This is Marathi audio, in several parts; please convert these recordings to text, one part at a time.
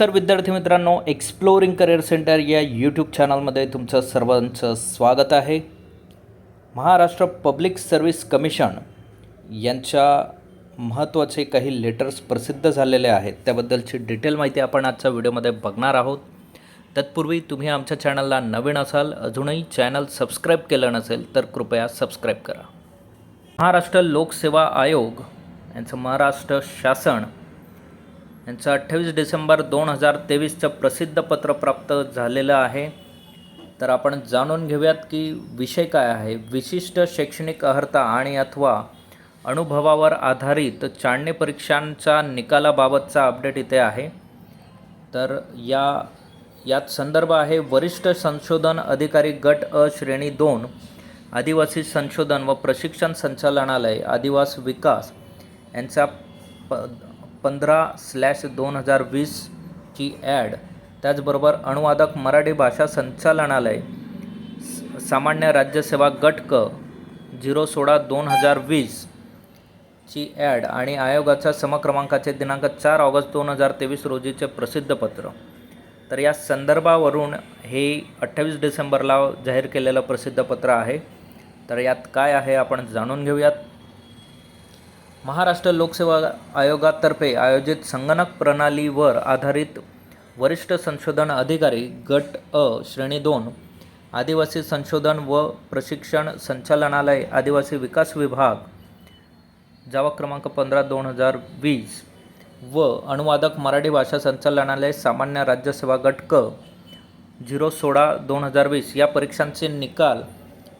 तर विद्यार्थी मित्रांनो एक्सप्लोरिंग करिअर सेंटर या यूट्यूब चॅनलमध्ये तुमचं सर्वांचं स्वागत आहे. महाराष्ट्र पब्लिक सर्व्हिस कमिशन यांच्या महत्त्वाचे काही लेटर्स प्रसिद्ध झालेले आहेत. त्याबद्दलची डिटेल माहिती आपण आजच्या व्हिडिओमध्ये बघणार आहोत. तत्पूर्वी तुम्ही आमच्या चॅनलला नवीन असाल अजूनही चॅनल सबस्क्राईब केलं नसेल तर कृपया सबस्क्राईब करा. महाराष्ट्र लोकसेवा आयोग यांचं महाराष्ट्र शासन यांचं अठ्ठावीस डिसेंबर दोन हजार तेवीसचं प्रसिद्ध पत्र प्राप्त झालेलं आहे. तर आपण जाणून घेऊयात की विषय काय आहे. विशिष्ट शैक्षणिक अर्हता आणि अथवा अनुभवावर आधारित चाळणी परीक्षांच्या निकालाबाबतचा अपडेट इथे आहे. तर या यात संदर्भ आहे वरिष्ठ संशोधन अधिकारी गट अ श्रेणी दोन आदिवासी संशोधन व प्रशिक्षण संचालनालय आदिवास विकास यांचा प पंधरा स्लॅश दोन हजार वीसची ॲड. त्याचबरोबर अनुवादक मराठी भाषा संचालनालय स- सामान्य राज्यसेवा गट क झिरो सोळा दोन हजार वीस ची ॲड आणि आयोगाच्या समक्रमांकाचे दिनांक चार ऑगस्ट दोन हजार तेवीस रोजीचे प्रसिद्ध पत्र. तर या संदर्भावरून हे अठ्ठावीस डिसेंबरला जाहीर केलेलं प्रसिद्ध पत्र आहे. तर यात काय आहे आपण जाणून घेऊयात. महाराष्ट्र लोकसेवा आयोगातर्फे आयोजित संगणक प्रणालीवर आधारित वरिष्ठ संशोधन अधिकारी गट अ श्रेणी दोन आदिवासी संशोधन व प्रशिक्षण संचालनालय आदिवासी विकास विभाग जावा क्रमांक पंधरा दोन हजार वीस व अनुवादक मराठी भाषा संचालनालय सामान्य राज्यसेवा गट क झिरो सोळा दोन हजार वीस. या परीक्षांचे निकाल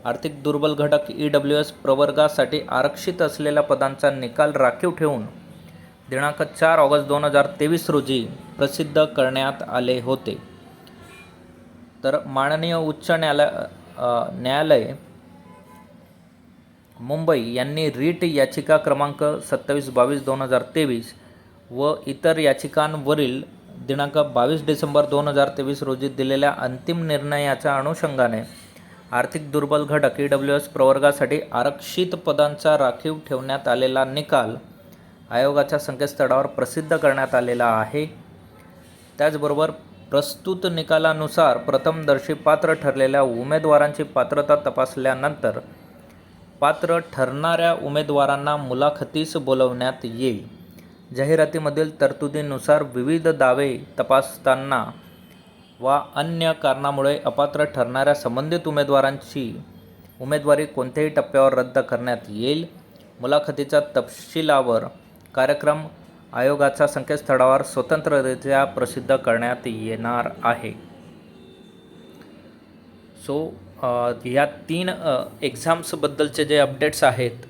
आर्थिक दुर्बल घटक ई डब्ल्यू एस प्रवर्गासाठी आरक्षित असलेल्या पदांचा निकाल राखीव ठेवून दिनांक चार ऑगस्ट दोन हजार तेवीस रोजी प्रसिद्ध करण्यात आले होते. तर माननीय उच्च न्यायालय न्यायालय मुंबई यांनी रीट याचिका क्रमांक सत्तावीस बावीस दोन हजार तेवीस व इतर याचिकांवरील दिनांक बावीस डिसेंबर दोन हजार तेवीस रोजी दिलेल्या अंतिम निर्णयाच्या अनुषंगाने आर्थिक दुर्बल घटक ई डब्ल्यू एस प्रवर्गासाठी आरक्षित पदांचा राखीव ठेवण्यात आलेला निकाल आयोगाच्या संकेतस्थळावर प्रसिद्ध करण्यात आलेला आहे. त्याचबरोबर प्रस्तुत निकालानुसार प्रथमदर्शी पात्र ठरलेल्या उमेदवारांची पात्रता तपासल्यानंतर पात्र ठरणाऱ्या उमेदवारांना मुलाखतीस बोलवण्यात येईल. जाहिरातीमधील तरतुदीनुसार विविध दावे तपासताना वा अन्य कारणामुळे अपात्र ठरणाऱ्या संबंधित उमेदवारांची उमेदवारी कोणत्याही टप्प्यावर रद्द करण्यात येईल. मुलाखतीच्या तपशिलावर कार्यक्रम आयोगाच्या संकेतस्थळावर स्वतंत्ररित्या प्रसिद्ध करण्यात येणार आहे. सो ह्या तीन एक्झाम्सबद्दलचे जे अपडेट्स आहेत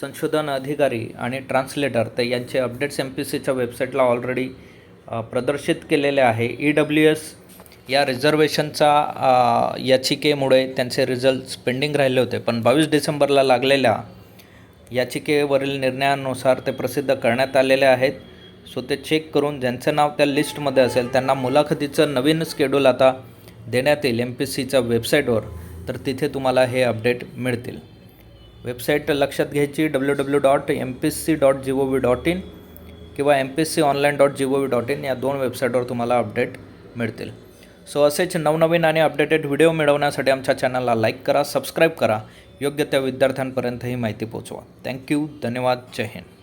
संशोधन अधिकारी आणि ट्रान्सलेटर तर यांचे अपडेट्स एम पी सीच्या वेबसाईटला ऑलरेडी प्रदर्शित केलेले आहे. ई डब्ल्यू एस या रिझर्वेशनचा याचिकेमुळे त्यांचे रिझल्ट्स पेंडिंग राहिले होते. पण बावीस डिसेंबरला लागलेल्या याचिकेवरील निर्णयानुसार ते प्रसिद्ध करण्यात आलेले आहेत. सो ते चेक करून ज्यांचं नाव त्या लिस्टमध्ये असेल त्यांना मुलाखतीचं नवीन स्केड्यूल आता देण्यात येईल एम पी सीच्या वेबसाईटवर तर तिथे तुम्हाला हे अपडेट मिळतील. वेबसाईट लक्षात घ्यायची W W dot M P C dot G O V dot in किंवा M P C online dot G O V dot in या दोन वेबसाईटवर तुम्हाला अपडेट मिळतील. सो असेच नवनवीन आणि अपडेटेड व्हिडिओ मिळवण्यासाठी आमच्या चॅनलला लाईक करा सबस्क्राईब करा. योग्य त्या विद्यार्थ्यांपर्यंत ही माहिती पोचवा थँक्यू धन्यवाद. जय हिंद.